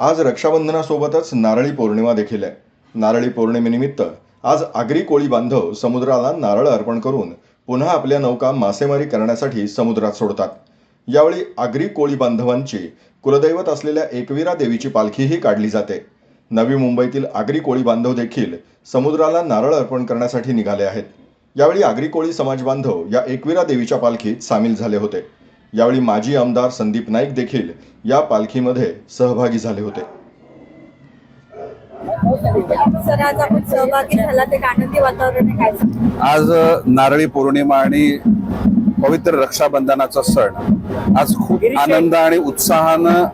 आज रक्षाबंधनासोबतच नारळी पौर्णिमा देखील आहे. नारळी पौर्णिमेनिमित्त आज आगरी कोळी बांधव समुद्राला नारळ अर्पण करून पुन्हा आपल्या नौका मासेमारी करण्यासाठी समुद्रात सोडतात. यावेळी आगरी कोळी बांधवांची कुलदैवत असलेल्या एकविरा देवीची पालखीही काढली जाते. नवी मुंबईतील आगरी कोळी बांधव देखील समुद्राला नारळ अर्पण करण्यासाठी निघाले आहेत. यावेळी आगरी कोळी समाज बांधव या एकविरा देवीच्या पालखीत सामील झाले होते. यावेळी माजी आमदार संदीप नाईक देखील या पालखीमध्ये सहभागी झाले होते. सर आज आपण सहभागी झाला ते आनंदी वातावरण आहे काय? सांगता? आज अ, नारळी पौर्णिमा आणि पवित्र रक्षाबंधनाचा सण. आज खूप आनंद आणि उत्साहानं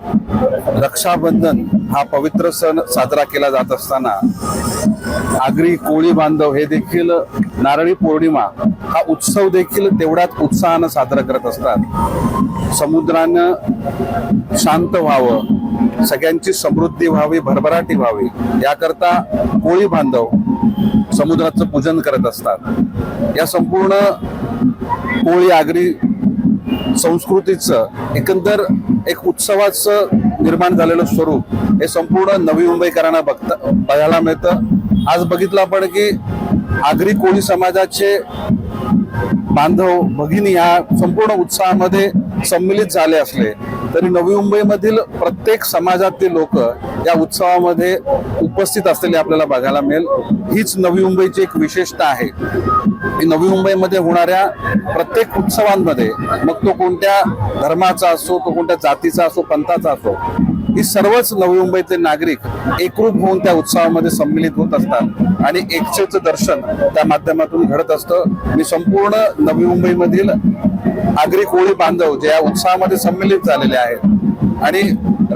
रक्षाबंधन हा पवित्र सण साजरा केला जात असताना आगरी कोळी बांधव हे देखील नारळी पौर्णिमा हा उत्सव देखील तेवढ्याच उत्साहानं साजरा करत असतात. समुद्रानं शांत व्हावं सगळ्यांची समृद्धी व्हावी भरभराटी व्हावी याकरता कोळी बांधव समुद्राचं पूजन करत असतात. या संपूर्ण कोळी आगरी संस्कृतीचं एकंदर एक उत्सवाचं निर्माण झालेलं स्वरूप हे संपूर्ण नवी मुंबईकरांना बघता बघायला मिळतं. आज बघितलं आपण की आगरी कोळी समाजाचे बांधव भगिनी या संपूर्ण उत्साहामध्ये सम्मिलित झाले असले तरी नवी मुंबईमधील प्रत्येक समाजातील लोक या उत्सवामध्ये उपस्थित असलेले आपल्याला बघायला मिळेल. हीच नवी मुंबईची एक विशेषता आहे. की नवी मुंबईमध्ये होणाऱ्या प्रत्येक उत्सवांमध्ये मग तो कोणत्या धर्माचा असो तो कोणत्या जातीचा असो पंथाचा असो ही सर्वच नवी मुंबईतले नागरिक एकरूप होऊन त्या उत्सवामध्ये सम्मिलित होत असतात. आणि एकतेचं दर्शन त्या माध्यमातून घडत असतं. मी संपूर्ण नवी मुंबईमधील आगरी कोळी बांधव जे या उत्सवामध्ये सम्मिलित झालेले आहेत आणि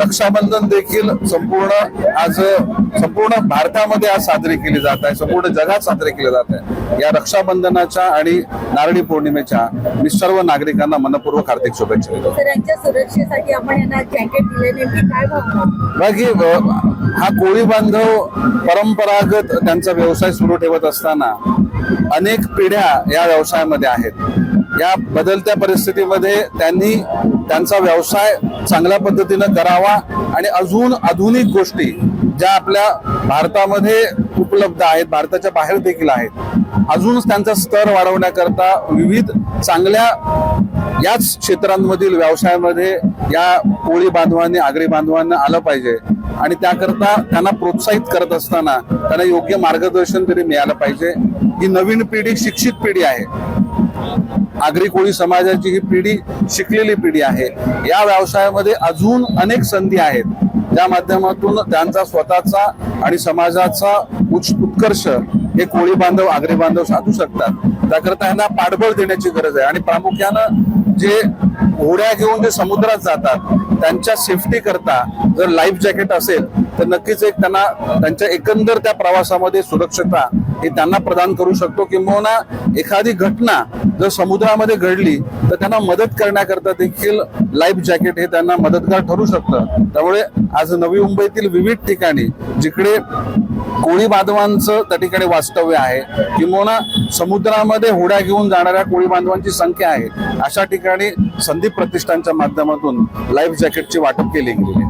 रक्षाबंधन देखील संपूर्ण आज संपूर्ण भारतामध्ये आज साजरी केली जात आहे. संपूर्ण जगात साजरी केली जात आहे. या रक्षाबंधनाच्या आणि नारळी पौर्णिमेच्या मी सर्व नागरिकांना मनपूर्वक हार्दिक शुभेच्छा देतो. सुरक्षेसाठी आपण बाकी हा कोळी बांधव परंपरागत त्यांचा व्यवसाय सुरू ठेवत असताना अनेक पिढ्या या व्यवसायामध्ये आहेत. या बदलत्या परिस्थितीमध्ये त्यांनी त्यांचा व्यवसाय चांगल्या पद्धतीनं करावा आणि अजून आधुनिक गोष्टी ज्या आपल्या भारतामध्ये उपलब्ध आहेत भारताच्या बाहेर देखील आहेत अजूनच त्यांचा स्तर वाढवण्याकरता विविध चांगल्या याच क्षेत्रांमधील व्यवसायामध्ये या कोळी बांधवांनी आगरी बांधवांना आलं पाहिजे आणि त्याकरता त्यांना प्रोत्साहित करत असताना त्यांना योग्य मार्गदर्शन तरी मिळालं पाहिजे. ही नवीन पिढी शिक्षित पिढी आहे. आगरी कोळी समाजाची ही पिढी शिकलेली पिढी आहे. या व्यवसायामध्ये अजून अनेक संधी आहेत. त्या माध्यमातून त्यांचा स्वतःचा आणि समाजाचा उच्च उत्कर्ष हे कोळी बांधव आगरी बांधव साधू शकतात. त्याकरता यांना पाठबळ देण्याची गरज आहे. आणि प्रामुख्यानं जे होड्या घेऊन जे समुद्रात जातात त्यांच्या सेफ्टी करता जर लाईफ जॅकेट असेल तर नक्कीच एक त्यांना त्यांच्या एकंदर त्या प्रवासामध्ये सुरक्षता हे त्यांना प्रदान करू शकतो किंबहुना एखादी घटना जर समुद्रामध्ये घडली तर त्यांना मदत करण्याकरता देखील लाईफ जॅकेट हे त्यांना मदतगार ठरू शकतं. त्यामुळे आज नवी मुंबईतील विविध ठिकाणी जिकडे कोळी बांधवांचं त्या ठिकाणी वास्तव्य आहे किंबहुना समुद्रामध्ये होड्या घेऊन जाणाऱ्या कोळी बांधवांची संख्या आहे अशा ठिकाणी संदीप प्रतिष्ठानच्या माध्यमातून लाईफ जॅकेटची वाटप केली गेली